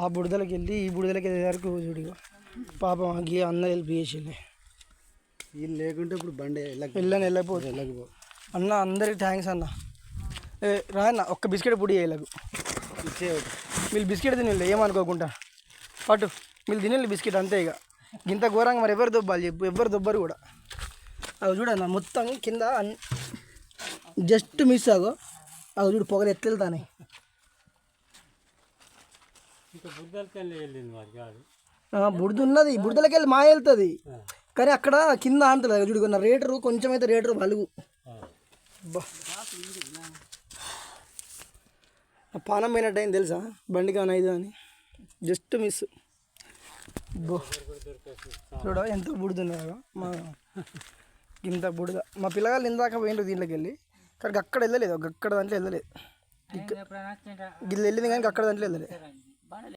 ఆ బుడదలకి వెళ్ళి ఈ బుడదలకి వెళ్ళే వరకు చూడు. పాపం ఆ గీ అన్న హెల్ప్ చేసిండే. వీళ్ళు లేకుంటే ఇప్పుడు బండి వెళ్ళని వెళ్ళకపోతే. వెళ్ళకపో అన్న అందరికి థ్యాంక్స్ అన్న. ఏ రా అన్న ఒక్క బిస్కెట్ పొడి వేయలేదు ఇచ్చే వీళ్ళు బిస్కెట్ తినలే ఏమనుకోకుండా. పట్టు వీళ్ళు తినలే బిస్కెట్ అంతే ఇక ఇంత ఘోరంగా మరి ఎవరు దొబ్బాలి చెప్పు ఎవరు దొబ్బరు కూడా. అవి చూడన్న మొత్తం కింద జస్ట్ మిస్ ఆగో అవి చూడు పొగలు ఎత్తెళ్తానే ఇంకా బుద్ధలకెళ్ళి వెళ్ళింది మరి కాదు బుడద ఉన్నది బుడదలకి వెళ్ళి మా వెళ్తుంది కానీ అక్కడ కింద అంటలేదు చూడు కొన్న రేటరు కొంచెం అయితే రేటరు బలుగు. అబ్బా. ఆ పానం పోయినట్టు అయింది తెలుసా? బండి కానీ ఐదు అని. Just miss. చూడ ఎంత బుడుతున్నాయో మా ఇంత బుడద మా పిల్లగాళ్ళు ఇందాక పోయిండ్రు దీంట్లోకి వెళ్ళి కానీ అక్కడ వెళ్ళలేదు. అక్కడ దాంట్లో వెళ్ళలేదు. ఇక్కడ గిల్లు వెళ్ళింది కానీ అక్కడ దాంట్లో వెళ్ళలేదు.